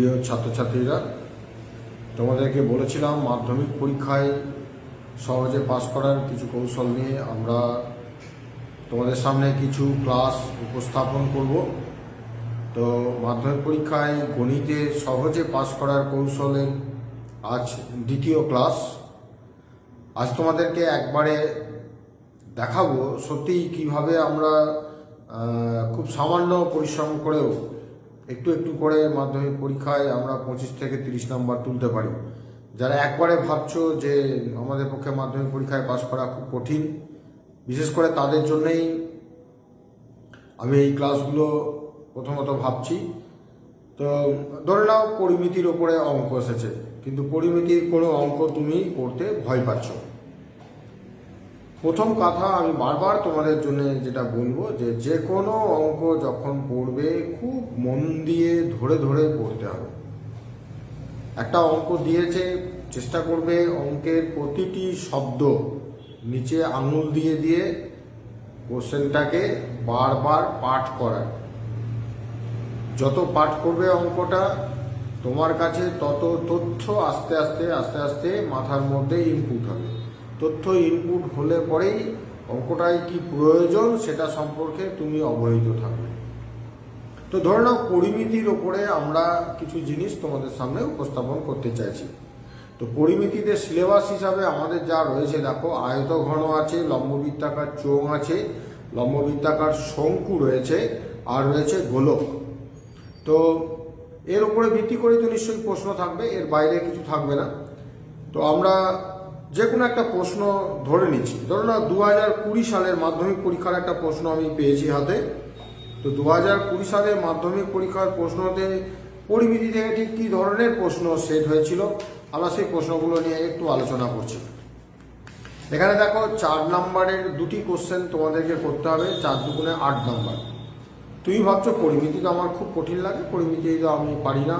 প্রিয় ছাত্রছাত্রীরা, তোমাদেরকে বলেছিলাম মাধ্যমিক পরীক্ষায় সহজে পাস করার কিছু কৌশল নিয়ে আমরা তোমাদের সামনে কিছু ক্লাস উপস্থাপন করব। তো মাধ্যমিক পরীক্ষায় গণিতে সহজে পাস করার কৌশলের আজ দ্বিতীয় ক্লাস। আজ তোমাদেরকে একবারে দেখাবো সত্যিই কীভাবে আমরা খুব সামান্য পরিশ্রম করেও একটু একটু করে মাধ্যমিক পরীক্ষায় আমরা পঁচিশ থেকে তিরিশ নম্বর তুলতে পারি। যারা একবারে ভাবছ যে আমাদের পক্ষে মাধ্যমিক পরীক্ষায় পাশ করা খুব কঠিন, বিশেষ করে তাদের জন্যই আমি এই ক্লাসগুলো প্রথমত ভাবছি। তো ধরে নাও পরিমিতির ওপরে অঙ্ক এসেছে, কিন্তু পরিমিতির কোনো অঙ্ক তুমি করতে ভয় পাচ্ছ। প্রথম কথা আমি বারবার তোমাদের জন্য যেটা বলব যে যে কোনো অঙ্ক যখন পড়বে খুব মন দিয়ে ধরে ধরে পড়তে হবে। একটা অঙ্ক দিয়েছে, চেষ্টা করবে অঙ্কের প্রতিটি শব্দ নিচে আঙুল দিয়ে দিয়ে কোশ্চেনটাকে বারবার পাঠ করার। যত পাঠ করবে অঙ্কটা, তোমার কাছে তত তথ্য আস্তে আস্তে আস্তে আস্তে মাথার মধ্যে ইনপুট হবে। তথ্য ইনপুট হলে পরেই অঙ্কটাই কি প্রয়োজন সেটা সম্পর্কে তুমি অবহিত থাকবে। তো ধরে নাও পরিমিতির ওপরে আমরা কিছু জিনিস তোমাদের সামনে উপস্থাপন করতে চাইছি। তো পরিমিতিতে সিলেবাস হিসাবে আমাদের যা রয়েছে, দেখো আয়ত ঘন আছে, লম্ববৃত্তাকার চোঙ আছে, লম্ববৃত্তাকার শঙ্কু রয়েছে, আর রয়েছে গোলক। তো এর উপরে ভিত্তি করে তো নিশ্চয়ই প্রশ্ন থাকবে, এর বাইরে কিছু থাকবে না। তো আমরা যে কোনো একটা প্রশ্ন ধরে নিচ্ছি। ধরো না দু হাজার কুড়ি সালের মাধ্যমিক পরীক্ষার একটা প্রশ্ন আমি পেয়েছি হাতে। তো দু হাজার কুড়ি সালের মাধ্যমিক পরীক্ষার প্রশ্নতে পরিমিতি থেকে ঠিক কী ধরনের প্রশ্ন সেট হয়েছিল? আমরা সেই প্রশ্নগুলো নিয়ে একটু আলোচনা করছি। এখানে দেখো চার নাম্বারের দুটি কোশ্চেন তোমাদেরকে করতে হবে। চার দুগুণে আট নাম্বার। তুমি ভাবছ পরিমিতি তো আমার খুব কঠিন লাগে, পরিমিতি তো আমি পারি না।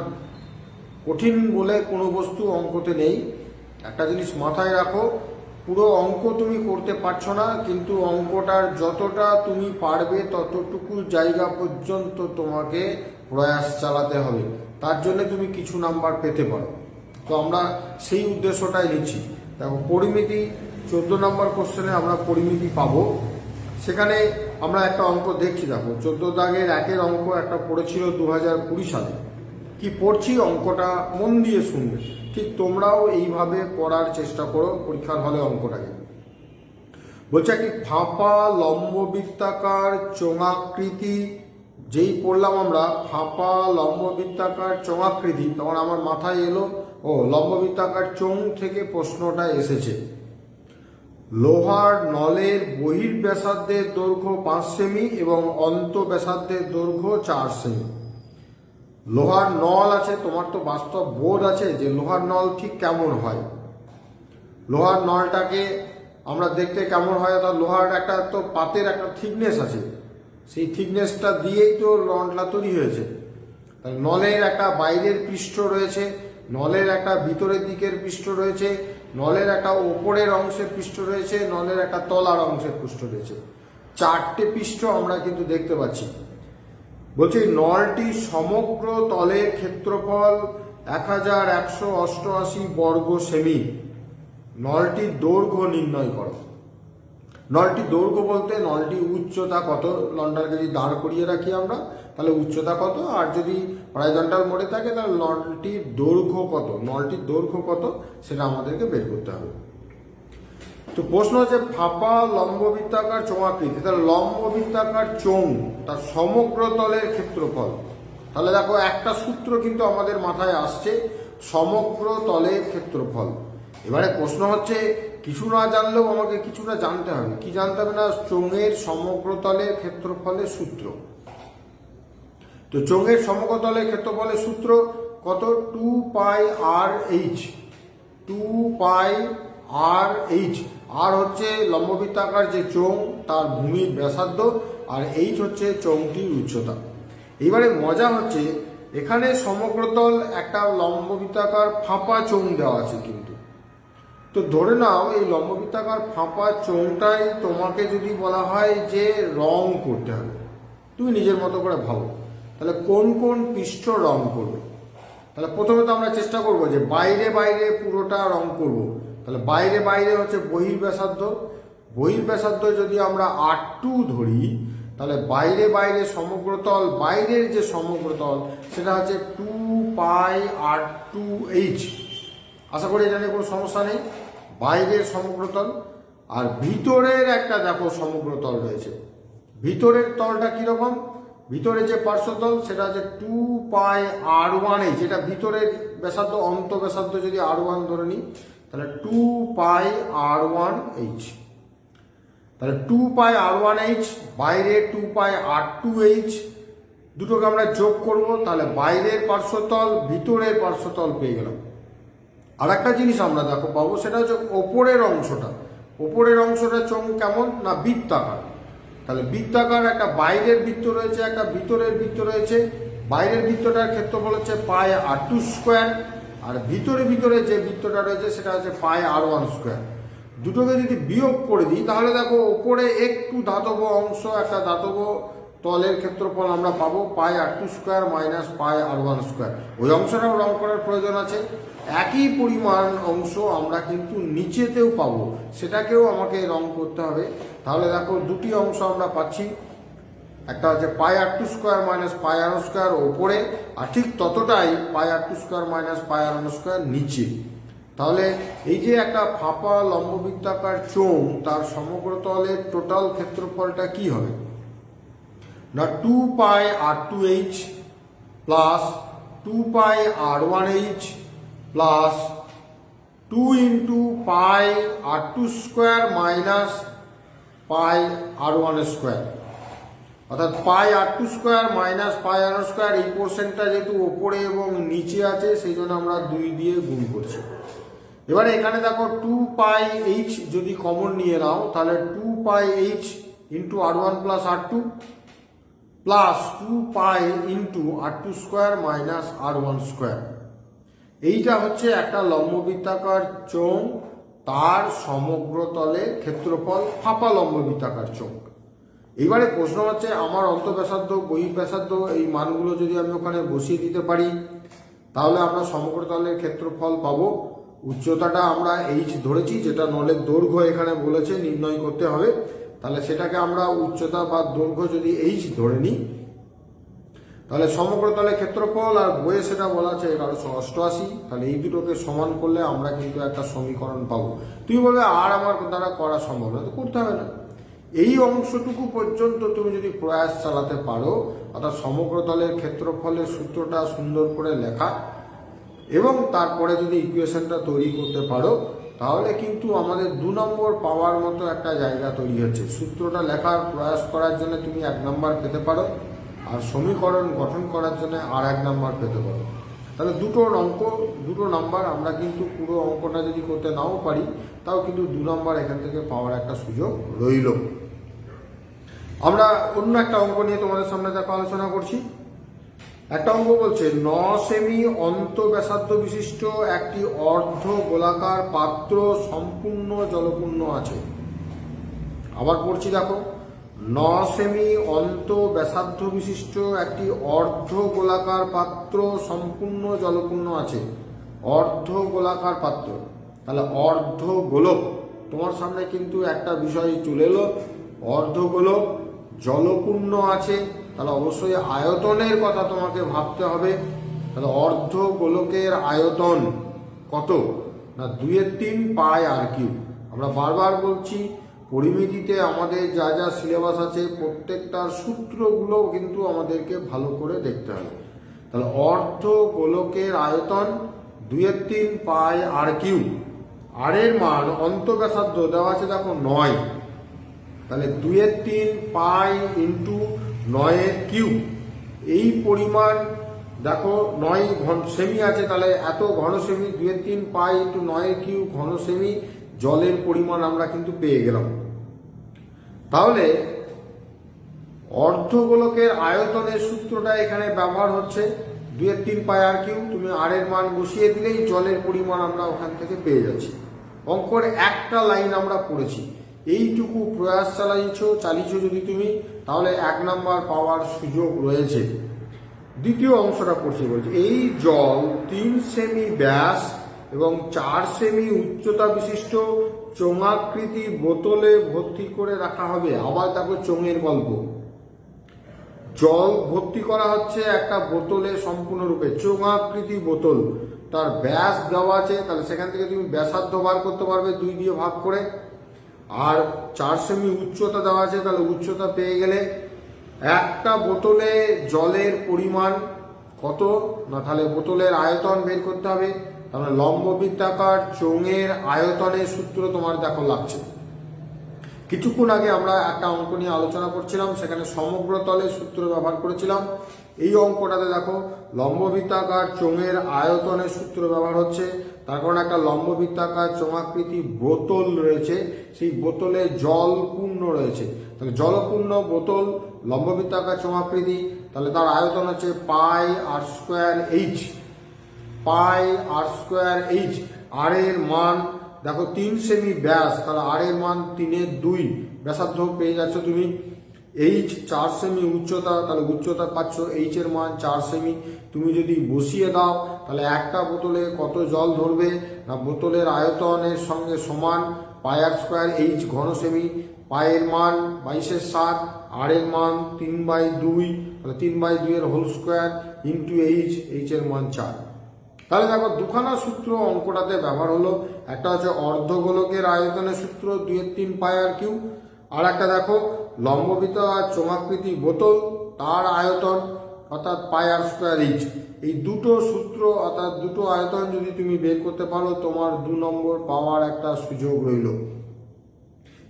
কঠিন বলে কোনো বস্তু অঙ্কতে নেই। একটা জিনিস মাথায় রাখো, পুরো অঙ্ক তুমি করতে পারছ না, কিন্তু অঙ্কটার যতটা তুমি পারবে ততটুকু জায়গা পর্যন্ত তোমাকে প্রয়াস চালাতে হবে। তার জন্য তুমি কিছু নাম্বার পেতে পারো। তো আমরা সেই উদ্দেশ্যটাই নিচ্ছি। দেখো, পরিমিতি, চোদ্দ নম্বর কোশ্চেনে আমরা পরিমিতি পাবো। সেখানে আমরা একটা অঙ্ক দেখছি, দেখো, চোদ্দ দাগের একের অঙ্ক একটা পড়েছিল দু হাজার কুড়ি সালে। কি পড়ছি? অঙ্কটা মন দিয়ে শুনবে। ঠিক তোমরাও এইভাবে পড়ার চেষ্টা করো, পরীক্ষার হলে অঙ্কটাকে। বলছে কি, ফাঁপা, লম্ববৃত্তাকার, চোঙাকৃতি, যেই পড়লাম আমরা, ফাঁপা, লম্ববৃত্তাকার, চোঙাকৃতি, তখন আমার মাথায় এলো, ও, লম্ববৃত্তাকার চোঙ থেকে প্রশ্নটা এসেছে। লোহার নলের বহির ব্যাসার্ধের দৈর্ঘ্য পাঁচ সেমি এবং অন্ত ব্যাসার্ধের দৈর্ঘ্য চার সেমি। লোহার নল আছে, তোমার তো বাস্তব বোধ আছে যে লোহার নল ঠিক কেমন হয়। লোহার নলটাকে আমরা দেখতে কেমন হয় তার লোহার একটা তো পাতের একটা থিকনেস আছে। সেই থিকনেসটা দিয়েই তো নলটা তৈরি হয়েছে। নলের একটা বাইরের পৃষ্ঠ রয়েছে, নলের একটা ভিতরের দিকের পৃষ্ঠ রয়েছে, নলের একটা ওপরের অংশের পৃষ্ঠ রয়েছে, নলের একটা তলার অংশের পৃষ্ঠ রয়েছে। চারটে পৃষ্ঠ আমরা কিন্তু দেখতে পাচ্ছি। বলছি, নলটি সমগ্র তলের ক্ষেত্রফল এক হাজার একশো অষ্টআশি বর্গ সেমি। নলটির দৈর্ঘ্য নির্ণয় করো। নলটি দৈর্ঘ্য বলতে নলটি উচ্চতা কত? লন্ডারকে যদি দাঁড় করিয়ে রাখি আমরা, তাহলে উচ্চতা কত? আর যদি হরাইজন্টাল মোড়ে থাকে, তাহলে নলটির দৈর্ঘ্য কত? নলটির দৈর্ঘ্য কত? সেটা আমাদেরকে বের করতে হবে। তো প্রশ্ন হচ্ছে, ফাঁপা, লম্ববৃত্তাকার, চোঙাকৃতি। তাহলে লম্ববৃত্তাকার, চোঙ, তার সমগ্র তলের ক্ষেত্রফল। তাহলে দেখো, একটা সূত্র কিন্তু আমাদের মাথায় আসছে, সমগ্র তলের ক্ষেত্রফল। এবারে প্রশ্ন হচ্ছে, কিছু না জানলেও আমাকে কিছুটা জানতে হবে। কি জানতে হবে না? চোঙের সমগ্র তলের ক্ষেত্রফলের সূত্র। তো চোঙের সমগ্র তলের ক্ষেত্রফলের সূত্র কত? Two pi R H. Two pi R H R হচ্ছে লম্ববৃত্তাকার যে চোঙ, তার ভূমির ব্যাসার্ধ, আর এইচ হচ্ছে চোঙটির উচ্চতা। এবারে মজা হচ্ছে, এখানে সমগ্রতল একটা লম্ববৃত্তাকার ফাঁপা চোঙ দেওয়া আছে কিন্তু। তো ধরে নাও, এই লম্ববৃত্তাকার ফাঁপা চোঙটাই তোমাকে যদি বলা হয় যে রং করতে হবে, তুমি নিজের মতো করে ভাবো, তাহলে কোন কোন পৃষ্ঠ রং করবে? তাহলে প্রথমে তো আমরা চেষ্টা করব যে বাইরে বাইরে পুরোটা রং করব। তাহলে বাইরে বাইরে হচ্ছে বহির্ব্যাসার্ধ। বহির্ব্যাসার্ধ যদি আমরা আর টু ধরি, তাহলে বাইরে বাইরে সমগ্রতল বাইরের যে সমগ্রতল সেটা হচ্ছে two pi R two H আশা করি এখানে কোনো সমস্যা নেই। বাইরের সমগ্রতল আর ভিতরের একটা দেখো সমগ্রতল রয়েছে। ভিতরের তলটা কীরকম? ভিতরে যে পার্শ্বতল সেটা হচ্ছে two pi R one H এটা ভিতরের ব্যাসার্ধ অন্ত ব্যাসার্ধ যদি আর ওয়ান ধরে নিই তাহলে two pi R one H তাহলে two pi R one H বাইরে two pi R two H দুটোকে আমরা যোগ করব, তাহলে বাইরের পার্শ্বতল, ভিতরের পার্শ্বতল পেয়ে গেলাম। আর একটা জিনিস আমরা দেখো পাবো, সেটা হচ্ছে ওপরের অংশটা। ওপরের অংশটা চোখ কেমন না বৃত্তাকার? তাহলে বৃত্তাকার একটা বাইরের বৃত্ত রয়েছে, একটা ভিতরের বৃত্ত রয়েছে। বাইরের বৃত্তটার ক্ষেত্রফল হচ্ছে পায়ে আর টু স্কোয়ার আর ভিতরে ভিতরে যে বৃত্তটা রয়েছে সেটা হচ্ছে পায়ে আর ওয়ান স্কোয়ার দুটোকে যদি বিয়োগ করে দিই, তাহলে দেখো ওপরে একটু ধাতব অংশ, একটা ধাতব তলের ক্ষেত্রফল আমরা পাবো pi R two square minus pi R one square ওই অংশটাও রং করার প্রয়োজন আছে। একই পরিমাণ অংশ আমরা কিন্তু নিচেতেও পাবো। সেটাকেও আমাকে রং করতে হবে। তাহলে দেখো দুটি অংশ আমরা পাচ্ছি। একটা হচ্ছে pi R two square minus pi R square ওপরে, আর ঠিক ততটাই pi R two square minus pi R square নিচে। তাহলে এই যে একটা ফাঁপা লম্ববৃত্তাকার চোঙ, তার সমগ্র তলের টোটাল ক্ষেত্রফলটা কি হবে? না two pi R two H plus two pi R one H plus two into pi R two square minus pi R one square. অর্থাৎ pi R two square minus pi R square এই পোর্শনটা যেহেতু ওপরে এবং নিচে আছে, সেই জন্য আমরা দুই দিয়ে গুণ করছি। এবারে এখানে দেখো টু পাই এইচ যদি কমন নিয়ে নাও, তাহলে two pi H into R one plus R two plus two pi into R two square minus R one square এইটা হচ্ছে একটা লম্ববৃত্তাকার চোঙ, তার সমগ্র তলে ক্ষেত্রফল ফাঁপা লম্ববৃত্তাকার চোঙ। এইবারে প্রশ্ন হচ্ছে, আমার অন্তঃব্যাসার্ধ বহির্ব্যাসার্ধ এই মানগুলো যদি আমি ওখানে বসিয়ে দিতে পারি, তাহলে আমরা সমগ্র তলের ক্ষেত্রফল পাবো। উচ্চতাটা আমরা এইচ ধরেছি, যেটা নলের দৈর্ঘ্য এখানে বলেছে, নির্ণয় করতে হবে। তাহলে সেটাকে আমরা উচ্চতা বা দৈর্ঘ্য যদি এইচ ধরে নিই, তাহলে সমগ্র তলে ক্ষেত্রফল আর বইয়ে সেটা বলা আছে এগারোশো অষ্টআশি। তাহলে এই দুটোকে সমান করলে আমরা কিন্তু একটা সমীকরণ পাবো। তুমি বলবে, আর আমার দ্বারা করা সম্ভব না। তো করতে হবে না। এই অংশটুকু পর্যন্ত তুমি যদি প্রয়াস চালাতে পারো, অর্থাৎ সমগ্র তলের ক্ষেত্রফলের সূত্রটা সুন্দর করে লেখা, এবং তারপরে যদি ইকুয়েশনটা তৈরি করতে পারো, তাহলে কিন্তু আমাদের দু নম্বর পাওয়ার মতো একটা জায়গা তৈরি হচ্ছে। সূত্রটা লেখার প্রয়াস করার জন্য তুমি এক নম্বর পেতে পারো, আর সমীকরণ গঠন করার জন্য আর এক নাম্বার পেতে পারো। তাহলে দুটো অঙ্ক, দুটো নাম্বার, আমরা কিন্তু পুরো অঙ্কটা যদি করতে নাও পারি, তাও কিন্তু দু নম্বর এখান থেকে পাওয়ার একটা সুযোগ রইল। আমরা অন্য একটা অঙ্ক নিয়ে তোমাদের সামনে দেখো আলোচনা করছি। একটা অঙ্ক বলছে ন সেমি অন্ত ব্যাসার্ধ বিশিষ্ট একটি অর্ধ গোলাকার পাত্র সম্পূর্ণ জলপূর্ণ আছে। আবার পড়ছি দেখো ন সেমি অন্ত ব্যাসার্ধ বিশিষ্ট একটি অর্ধ গোলাকার পাত্র সম্পূর্ণ জলপূর্ণ আছে। অর্ধ গোলাকার পাত্র, তাহলে অর্ধ গোলক। তোমার সামনে কিন্তু একটা বিষয় চলে এলো, অর্ধ গোলক জলপূর্ণ আছে, তাহলে অবশ্যই আয়তনের কথা তোমাকে ভাবতে হবে। তাহলে অর্ধ গোলকের আয়তন কত? না, দুইয়ের তিন পায় আর কিউ আমরা বারবার বলছি, পরিমিতিতে আমাদের যা যা সিলেবাস আছে প্রত্যেকটার সূত্রগুলো কিন্তু আমাদেরকে ভালো করে দেখতে হবে। তাহলে অর্ধ গোলকের আয়তন দুইয়ের তিন পায় আর কিউ আর এর মান অন্তব্যাসার্ধ দেওয়া আছে দেখো নয়। তাহলে দুইয়ের তিন পাই ইন্টু নয়ের কিউ এই পরিমাণ, দেখো, নয় ঘন সেমি আছে, তাহলে এত ঘন সেমি, দুইয়ের তিন পাই ইন্টু নয়ের কিউ ঘন সেমি, জলের পরিমাণ আমরা কিন্তু পেয়ে গেলাম। তাহলে অর্ধগোলকের আয়তনের সূত্রটা এখানে ব্যবহার হচ্ছে, দুইয়ের তিন পাই আর কিউ তুমি আর এর মান বসিয়ে দিলেই জলের পরিমাণ আমরা ওখান থেকে পেয়ে যাচ্ছি। অঙ্কর একটা লাইন আমরা পড়েছি। এইটুকু প্রয়াস চালাইছ চালিয়েছ যদি তুমি, তাহলে এক নাম্বার পাওয়ার সুযোগ রয়েছে। দ্বিতীয় অংশটা পড়ছি বলছে, এই জল তিন সেমি ব্যাস এবং চার সেমি উচ্চতা বিশিষ্ট চোঙাকৃতি বোতলে ভর্তি করে রাখা হবে। আবার দেখো চোঙের গল্প। জল ভর্তি করা হচ্ছে একটা বোতলে সম্পূর্ণরূপে, চোঙাকৃতি বোতল। তার ব্যাস দেওয়া আছে, তাহলে সেখান থেকে তুমি ব্যাসার্ধ বার করতে পারবে, দুই দিয়ে ভাগ করে। আর চার সেমি উচ্চতা দেওয়া আছে, তাহলে উচ্চতা পেয়ে গেলে একটা বোতলে জলের পরিমাণ কত? না, তাহলে বোতলের আয়তন বের করতে হবে। তাহলে লম্ব বৃত্তাকার চোঙের আয়তনের সূত্র তোমার দেখো লাগছে। কিছুক্ষণ আগে আমরা একটা অঙ্ক নিয়ে আলোচনা করছিলাম, সেখানে সমগ্র তলে সূত্র ব্যবহার করেছিলাম। এই অঙ্কটাতে দেখো, লম্ববৃত্তাকার চোঙের আয়তনের সূত্র ব্যবহার হচ্ছে। তার কারণে একটা লম্ববৃত্তাকার চোঙাকৃতি বোতল রয়েছে, সেই বোতলে জল পূর্ণ রয়েছে। তাহলে জলপূর্ণ বোতল, লম্ববৃত্তাকার চোঙাকৃতি, তাহলে তার আয়তন হচ্ছে pi R square H. Pi R square H, R এর মান দেখো, তিন সেমি ব্যাস, তাহলে আর এর মান তিনের দুই। ব্যাসার্ধ পেয়ে যাচ্ছ তুমি। এইচ চার সেমি উচ্চতা, তাহলে উচ্চতা পাচ্ছ। এইচ এর মান চার সেমি তুমি যদি বসিয়ে দাও, তাহলে একটা বোতলে কত জল ধরবে? না, বোতলের আয়তনের সঙ্গে সমান পাই আর স্কোয়ার এইচ ঘন সেমি পায়ের মান বাইশের সাত, আর এর মান তিন বাই দুই। তাহলে তিন বাই দুইয়ের whole square into H H এর মান চার। তাহলে দেখো দুখানা সূত্র অঙ্কটাতে ব্যবহার হলো। একটা হচ্ছে অর্ধগোলকের আয়তনের সূত্র দুইয়ের তিন পাই আর কিউ। আর একটা দেখো লম্ববিত আর চোঙাকৃতি বোতল, তার আয়তন অর্থাৎ পাই আর স্কোয়ার ইঞ্চ। এই দুটো সূত্র অর্থাৎ দুটো আয়তন যদি তুমি বের করতে পারো, তোমার দু নম্বর পাওয়ার একটা সুযোগ রইল।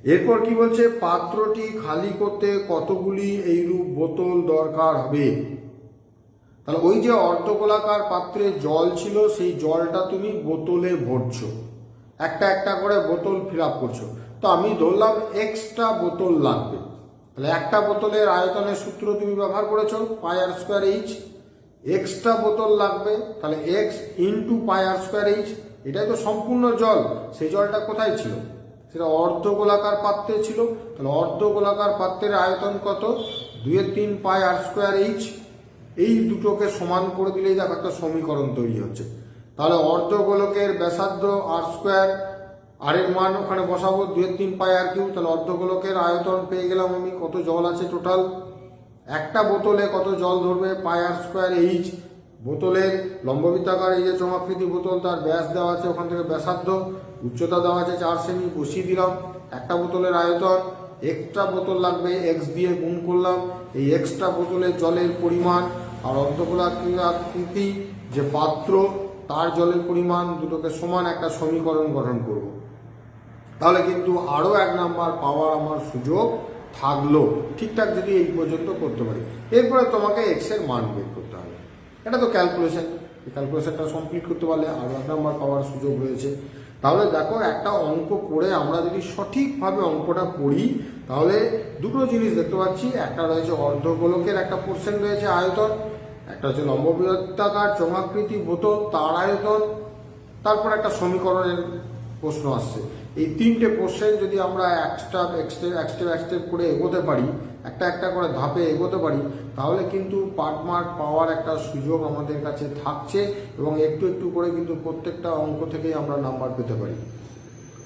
এরপর কি বলছে? পাত্রটি খালি করতে কতগুলি এইরূপ বোতল দরকার হবে? তাহলে ওই যে অর্ধগোলাকার পাত্রে জল ছিল, সেই জলটা তুমি বোতলে ভরছো। একটা একটা করে বোতল ফিল আপ করছ। তো আমি ধরলাম এক্সট্রা বোতল লাগবে। তাহলে একটা বোতলের আয়তনের সূত্র তুমি ব্যবহার করেছ pi R square H extra বোতল লাগবে, তাহলে X into pi R square H এটাই তো সম্পূর্ণ জল, সেই জলটা কোথায় ছিল? সেটা অর্ধগোলাকার পাত্রে ছিল। তাহলে অর্ধগোলাকার পাত্রের আয়তন কত? দুইয়ের তিন পাই আর স্কোয়ার এইচ এই দুটোকে সমান করে দিলেই দেখো একটা সমীকরণ তৈরি হচ্ছে। তাহলে অর্ধগোলকের ব্যাসার্ধ আর স্কোয়ার আর এর মান ওখানে বসাবো, দুয়ের তিন পাই আর কিউ তাহলে অর্ধগোলকের আয়তন পেয়ে গেলাম আমি, কত জল আছে টোটাল একটা বোতলে কত জল ধরবে? পাই আর স্কোয়ার এইচ বোতলের লম্ববৃত্তাকার, এই যে চমাকৃতি বোতল, তার ব্যাস দেওয়া আছে ওখান থেকে ব্যাসার্ধ, উচ্চতা দেওয়া আছে চার সেমি, বসিয়ে দিলাম, একটা বোতলের আয়তন এক্সট্রা বোতল লাগবে এক্স দিয়ে গুণ করলাম, এই এক্সট্রা বোতলের জলের পরিমাণ আর অর্ধগোলাকৃতি যে পাত্র, তার জলের পরিমাণ দুটোকে সমান একটা সমীকরণ গঠন করব। তাহলে কিন্তু আরও এক নাম্বার পাওয়ার আমার সুযোগ থাকল। ঠিকঠাক যদি এই পর্যন্ত করতে পারি। এরপরে তোমাকে এক্সের মান বের করতে হবে। এটা তো ক্যালকুলেশন ক্যালকুলেশনটা কমপ্লিট করতে পারলে আরও এক নাম্বার পাওয়ার সুযোগ রয়েছে। তাহলে দেখো একটা অঙ্ক করে আমরা যদি সঠিকভাবে অঙ্কটা পড়ি তাহলে দুটো জিনিস দেখতে পাচ্ছি। একটা রয়েছে অর্ধগোলকের একটা পোর্শন রয়েছে আয়তন, একটা হচ্ছে লম্ববৃত্তাকার চমাকৃতি বোতল, তার আয়তন, তারপর একটা সমীকরণের প্রশ্ন আসছে। এই তিনটে কোশ্চেন যদি আমরা এক স্টেপ এক স্টেপ এক স্টেপ এক করে এগোতে পারি, একটা একটা করে ধাপে এগোতে পারি, তাহলে কিন্তু পার্ট মার্ক পাওয়ার একটা সুযোগ আমাদের কাছে থাকছে এবং একটু একটু করে কিন্তু প্রত্যেকটা অঙ্ক থেকেই আমরা নাম্বার পেতে পারি।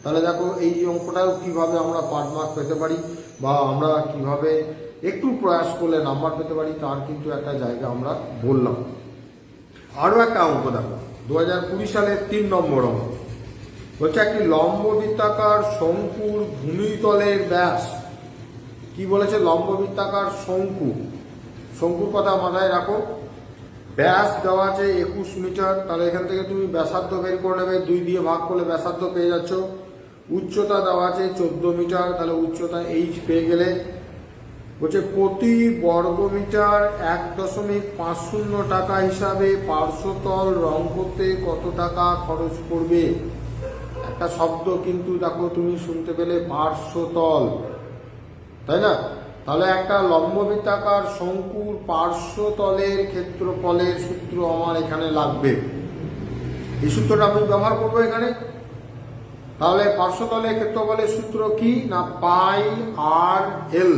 তাহলে দেখো এই অঙ্কটাও কীভাবে আমরা পার্ট মার্ক পেতে পারি বা আমরা কীভাবে একটু প্রয়াস করলে নাম্বার পেতে পারি, তার কিন্তু একটা জায়গা আমরা বললাম। আরও একটা অঙ্ক দেখো, দু হাজার কুড়ি সালের তিন নম্বর অঙ্ক। হচ্ছে একটি লম্ব বৃত্তাকার শঙ্কুর ভূমিতলের ব্যাস। কি বলেছে লম্ব বৃত্তাকার শঙ্কু? শঙ্কুর কথা মাথায় রাখো। ব্যাস দেওয়া আছে একুশ মিটার। তাহলে এখান থেকে তুমি ব্যাসার্ধ বের করে নেবে, দুই দিয়ে ভাগ করলে ব্যাসার্ধ পেয়ে যাচ্ছ। উচ্চতা দেওয়া আছে চোদ্দ মিটার। তাহলে উচ্চতা এইচ পেয়ে গেলে। বলছে প্রতি বর্গ মিটার এক দশমিক পাঁচ শূন্য টাকা হিসাবে পার্শ্বতল রং করতে কত টাকা খরচ পড়বে একটা শব্দ কিন্তু দেখো তুমি শুনতে পেলে পার্শ্বতল, তাই না? তাহলে একটা লম্ববৃত্তাকার শঙ্কুর পার্শ্বতলের ক্ষেত্রফলের সূত্র আমার এখানে লাগবে। এই সূত্রটা আমি ব্যবহার করব এখানে। তাহলে পার্শ্বতলের ক্ষেত্রফলের সূত্র কি না পাই আর এল?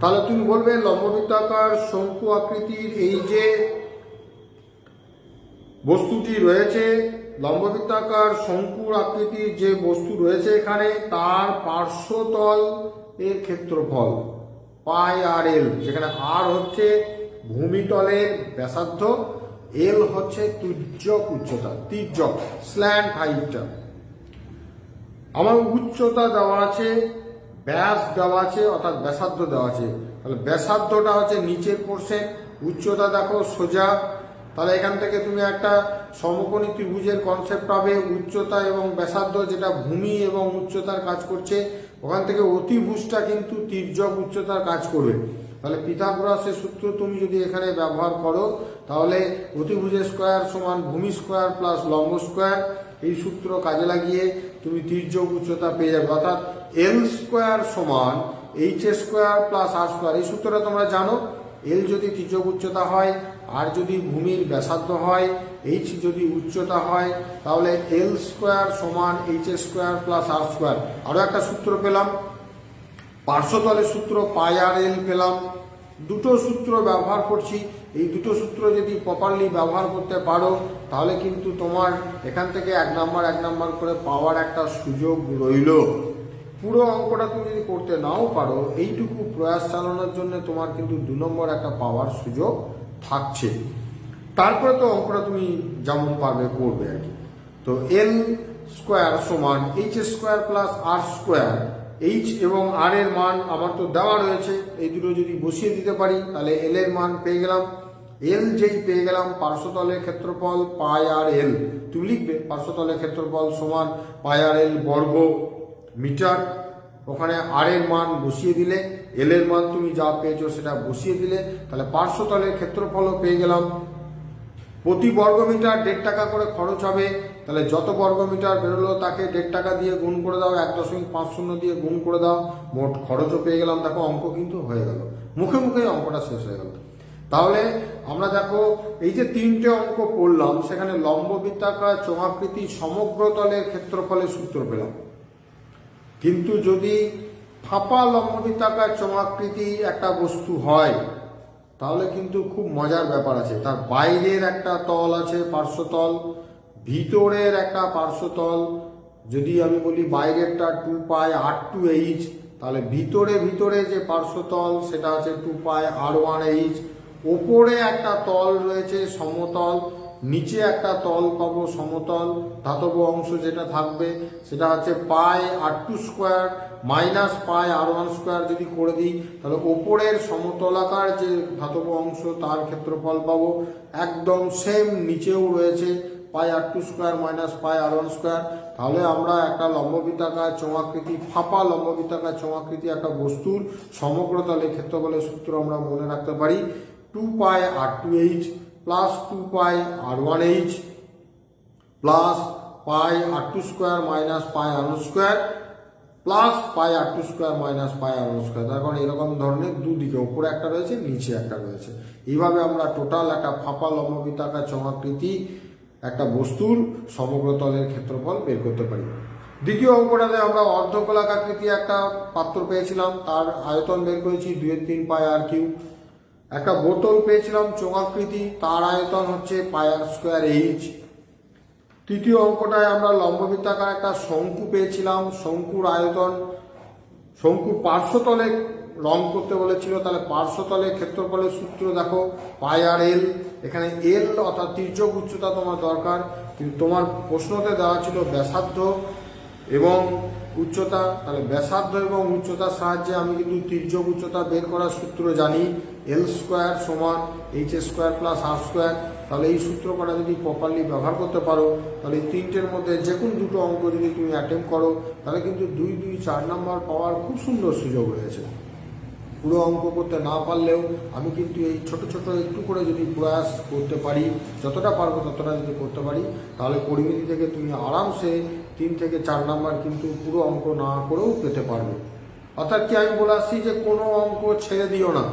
তাহলে তুমি বলবে লম্ববৃত্তাকার শঙ্কু আকৃতির এই যে বস্তুটি রয়েছে লম্ববৃত্তাকার শঙ্কুর আকৃতির যে বস্তু রয়েছে এখানে, তার পার্শ্বতল এর ক্ষেত্রফল, পাই আর এল, যেখানে আর হচ্ছে ভূমিতলের ব্যাসার্ধ, এল হচ্ছে তুর্যক উচ্চতা, তির্যক স্ল্যান্ড হাইটটা। আমার উচ্চতা দেওয়া আছে, ব্যাস দেওয়া আছে, অর্থাৎ ব্যাসার্ধ দেওয়া আছে। তাহলে ব্যাসার্ধটা হচ্ছে নিচের পোর্শন উচ্চতা দেখো সোজা তাহলে এখান থেকে তুমি একটা সমকোণী ত্রিভুজের কনসেপ্ট পাবে, উচ্চতা এবং ব্যাসার্ধ যেটা ভূমি এবং উচ্চতার কাজ করছে। ওখান থেকে অতিভুজটা কিন্তু তির্যক উচ্চতার কাজ করবে। তাহলে পিথাগোরাসের সূত্র তুমি যদি এখানে ব্যবহার করো, তাহলে অতিভুজের স্কোয়ার সমান ভূমি স্কোয়ার প্লাস লম্ব স্কোয়ার এই সূত্র কাজে লাগিয়ে তুমি তির্যক উচ্চতা পেয়ে যাবে। অর্থাৎ এল স্কোয়ার সমান H square plus R square এই সূত্রটা তোমরা জানো। এল যদি তির্যক উচ্চতা হয়, আর যদি ভূমির ব্যাসার্ধ হয় এইচ যদি উচ্চতা হয়, তাহলে এল স্কোয়ার সমান H square plus R square আরও একটা সূত্র পেলাম। পার্শ্বতলের সূত্র পাই আর এল পেলাম। দুটো সূত্র ব্যবহার করছি। এই দুটো সূত্র যদি প্রপারলি ব্যবহার করতে পারো, তাহলে কিন্তু তোমার এখান থেকে এক নাম্বার এক নাম্বার করে পাওয়ার একটা সুযোগ রইল। পুরো অঙ্কটা তুমি যদি করতে নাও পারো, এইটুকু প্রয়াস চালানোর জন্য তোমার কিন্তু দু নম্বর একটা পাওয়ার সুযোগ থাকছে। তারপরে তো অঙ্কটা তুমি যেমন পারবে করবে আর কি। তো এল স্কোয়ার সমান H square plus R square H এবং আর এর মান আমার তো দেওয়া রয়েছে, এই দুটো যদি বসিয়ে দিতে পারি, তাহলে এল এর মান পেয়ে গেলাম। এল যেই পেয়ে গেলাম পার্শ্বতলের ক্ষেত্রফল পাই আর এল তুমি লিখবে পার্শ্বতলের ক্ষেত্রফল সমান পাই আর এল বর্গ মিটার, ওখানে আর এর মান বসিয়ে দিলে এল এর মান তুমি যা পেয়েছ সেটা বসিয়ে দিলে, তাহলে পার্শ্বতলের ক্ষেত্রফলও পেয়ে গেলাম। প্রতি বর্গমিটার দেড় টাকা করে খরচ হবে, তাহলে যত বর্গমিটার বেরোলো তাকে দেড় টাকা দিয়ে গুণ করে দাও, এক দশমিক পাঁচ শূন্য দিয়ে গুণ করে দাও, মোট খরচও পেয়ে গেলাম। দেখো অঙ্ক কিন্তু হয়ে গেল। মুখে মুখেই অঙ্কটা শেষ হয়ে গেল। তাহলে আমরা দেখো, এই যে তিনটে অঙ্ক পড়লাম, সেখানে লম্ব বৃত্তাকার চমাকৃতি সমগ্র তলের ক্ষেত্রফলের সূত্র পেলাম। কিন্তু যদি ফাঁপা লম্ব বৃত্তাকার চমাকৃতি একটা বস্তু হয়, তাহলে কিন্তু খুব মজার ব্যাপার আছে। তার বাইরের একটা তল আছে পার্শ্বতল ভিতরের একটা পার্শ্বতল যদি আমি বলি বাইরেরটা two pi R two H তাহলে ভিতরে ভিতরে যে পার্শ্বতল সেটা আছে two pi R one H ওপরে একটা তল রয়েছে সমতল নিচে একটা তল পাবো সমতল, ধাতব অংশ যেটা থাকবে, সেটা হচ্ছে pi R two square minus pi R one square যদি করে দিই, তাহলে ওপরের সমতলাকার যে ধাতব অংশ তার ক্ষেত্রফল পাবো। একদম সেম নিচেও রয়েছে pi R two square minus pi R one square. তাহলে আমরা একটা লম্ববৃত্তাকার চমাকৃতি ফাঁপা লম্ববৃত্তাকার চমাকৃতি একটা বস্তুর সমগ্র তলে ক্ষেত্রফলের সূত্র আমরা মনে রাখতে পারি। Two pi R two H plus two pi R one H plus pi R two square minus pi R square plus pi R two square minus pi R square তার কারণ এরকম ধরনের দুদিকে ওপরে একটা রয়েছে, নিচে একটা রয়েছে। এইভাবে আমরা টোটাল একটা ফাঁপা লম্ববৃত্তাকার চমাকৃতি একটা বস্তুর সমগ্র তলের ক্ষেত্রফল বের করতে পারি। দ্বিতীয় অঙ্কটাতে আমরা অর্ধগোলাকাকৃতি একটা পাত্র পেয়েছিলাম, তার আয়তন বের করেছি দুয়ের তিন পাই আর কিউ একটা বোতল পেয়েছিলাম চোঙাকৃতি, তার আয়তন হচ্ছে পায়ার স্কোয়ার এইচ। তৃতীয় অঙ্কটায় আমরা লম্ববৃত্তাকার একটা শঙ্কু পেয়েছিলাম, শঙ্কুর আয়তন শঙ্কুর পার্শ্বতলে রং করতে বলেছিল, তাহলে পার্শ্বতলে ক্ষেত্রফলের সূত্র দেখো, পাই আর এল, এখানে এল অর্থাৎ তির্যক উচ্চতা তোমার দরকার, কিন্তু তোমার প্রশ্নতে দেওয়া ছিল ব্যাসার্ধ এবং উচ্চতা, তাহলে ব্যাসার্ধ এবং উচ্চতার সাহায্যে আমি কিন্তু তির্যক উচ্চতা বের করার সূত্র জানি। এল স্কোয়ার সমান H square plus R square তাহলে এই সূত্র কটা যদি প্রপারলি ব্যবহার করতে পারো, তাহলে তিনটের মধ্যে যে কোনো দুটো অঙ্ক যদি তুমি অ্যাটেম্প করো, তাহলে কিন্তু দুই দুই, চার নাম্বার পাওয়ার খুব সুন্দর সুযোগ রয়েছে। পুরো অঙ্ক করতে না পারলেও আমি কিন্তু এই ছোট ছোট একটু করে যদি প্রয়াস করতে পারি, যতটা পারব ততটা যদি করতে পারি, তাহলে পরিমিতি থেকে তুমি আরামসে তিন থেকে চার নাম্বার কিন্তু পুরো অঙ্ক না করেও পেতে পারবে। অর্থাৎ কি আমি বলে আসছি যে কোনো অঙ্ক ছেড়ে দিও না।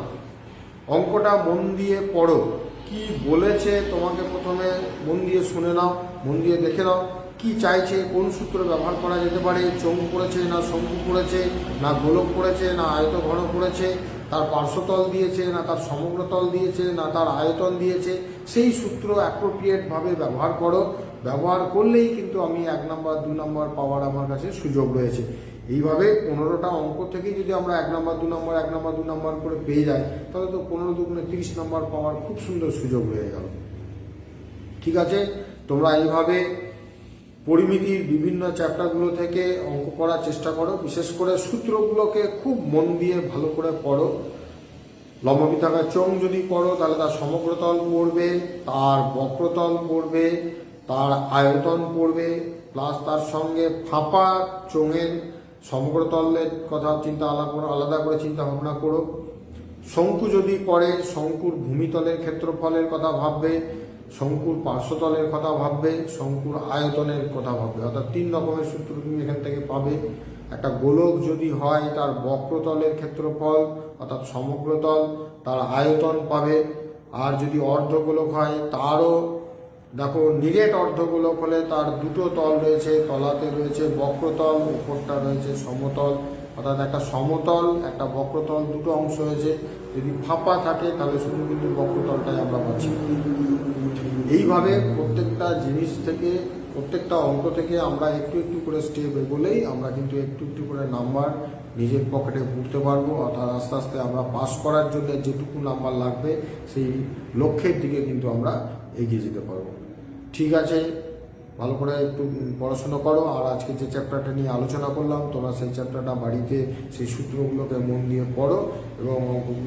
অঙ্কটা মন দিয়ে পড়ো। কি বলেছে তোমাকে প্রথমে মন দিয়ে শুনে নাও, মন দিয়ে দেখে নাও, কি চাইছে, কোন সূত্র ব্যবহার করা যেতে পারে, চোঙ পড়েছে না শঙ্কু পড়েছে, না গোলক পড়েছে, না আয়ত ঘন পড়েছে, তার পার্শ্বতল দিয়েছে, না তার সমগ্র তল দিয়েছে, না তার আয়তন দিয়েছে, সেই সূত্র অ্যাপ্রোপ্রিয়েটভাবে ব্যবহার করো। ব্যবহার করলেই কিন্তু আমি এক নম্বর, দু নম্বর পাওয়ার আমার কাছে সুযোগ রয়েছে। এইভাবে পনেরোটা অঙ্ক থেকেই যদি আমরা এক নম্বর, দু নম্বর, এক নম্বর, দু নম্বর করে পেয়ে যাই, তাহলে তো পনেরো দুগুণে তিরিশ নম্বর পাওয়ার খুব সুন্দর সুযোগ হয়ে গেল। ঠিক আছে? তোমরা এইভাবে পরিমিতির বিভিন্ন চ্যাপ্টারগুলো থেকে অঙ্ক করার চেষ্টা করো। বিশেষ করে সূত্রগুলোকে খুব মন দিয়ে ভালো করে পড়ো। লম্ববিতাকার চোং যদি পড়ো, তাহলে তার সমগ্রতল পড়বে, তার বক্রতল পড়বে, তার আয়তন পড়বে প্লাস তার সঙ্গে ফাঁপা চোঙের সমগ্রতলের কথা, চিন্তা আলাদা করে চিন্তা ভাবনা করো। শঙ্কু যদি পড়ে, শঙ্কুর ভূমিতলের ক্ষেত্রফলের কথা ভাববে, শঙ্কুর পার্শ্বতলের কথা ভাববে, শঙ্কুর আয়তনের কথা ভাববে। অর্থাৎ তিন রকমের সূত্র তুমি এখান থেকে পাবে। একটা গোলক যদি হয়, তার বক্রতলের ক্ষেত্রফল, অর্থাৎ সমগ্রতল তার আয়তন পাবে। আর যদি অর্ধগোলক হয়, তারও দেখো নিরেট অর্ধগোলক হলে তার দুটো তল রয়েছে, তলাতে রয়েছে বক্রতল, উপরটা রয়েছে সমতল। অর্থাৎ একটা সমতল, একটা বক্রতল, দুটো অংশ হয়েছে যদি ফাঁপা থাকে, তাহলে শুধু কিন্তু বক্রতলটাই আমরা পাচ্ছি। এইভাবে প্রত্যেকটা জিনিস থেকে, প্রত্যেকটা অঙ্ক থেকে আমরা একটু একটু করে স্টেপ এগোলেই আমরা কিন্তু একটু একটু করে নাম্বার নিজের পকেটে পুড়তে পারব। অর্থাৎ আস্তে আস্তে আমরা পাস করার জন্য যেটুকু নাম্বার লাগবে, সেই লক্ষ্যের দিকে কিন্তু আমরা এগিয়ে যেতে পারব। ঠিক আছে, ভালো করে একটু পড়াশুনো করো। আর আজকে যে চ্যাপ্টারটা নিয়ে আলোচনা করলাম, তোমরা সেই চ্যাপ্টারটা বাড়িতে সেই সূত্রগুলোকে মন দিয়ে পড়ো এবং অঙ্কগুলো